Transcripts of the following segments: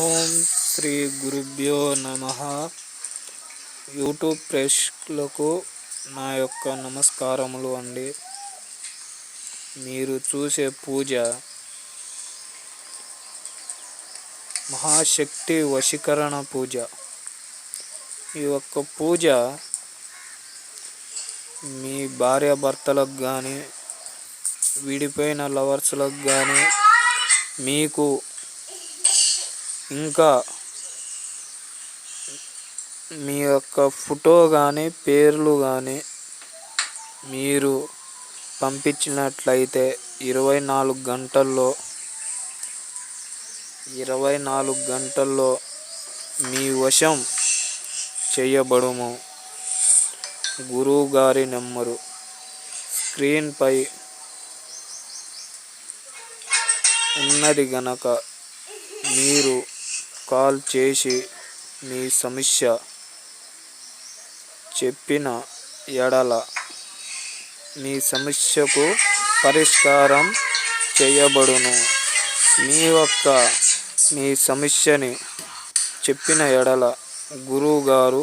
ఓం శ్రీ గురుభ్యో నమ. యూట్యూబ్ ప్రేక్షకులకు నా యొక్క నమస్కారములు అండి. మీరు చూసే పూజ మహాశక్తి వశీకరణ పూజ. ఈ యొక్క పూజ మీ భార్యాభర్తలకు కానీ విడిపోయిన లవర్స్లకు కానీ మీకు ఇంకా మీ యొక్క ఫోటో కానీ పేర్లు కానీ మీరు పంపించినట్లయితే ఇరవై నాలుగు గంటల్లో ఇరవై నాలుగు గంటల్లో మీ వశం చేయబడుము. గురువు గారి నెంబరు స్క్రీన్పై ఉన్నది గనక మీరు కాల్ చేసి మీ సమస్య చెప్పిన ఎడల మీ సమస్యకు పరిష్కారం చేయబడును. మీ యొక్క మీ సమస్యని చెప్పిన ఎడల గురువుగారు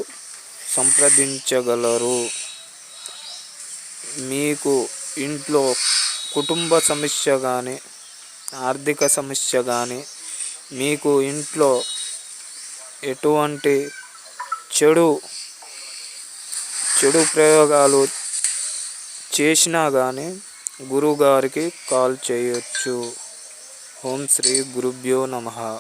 సంప్రదించగలరు. మీకు ఇంట్లో కుటుంబ సమస్య కానీ ఆర్థిక సమస్య కానీ మీకు ఇంట్లో ఎటువంటి చెడు చెడు ప్రయోగాలు చేసినా కానీ గురువుగారికి కాల్ చేయొచ్చు. ఓం శ్రీ గురుభ్యో నమ.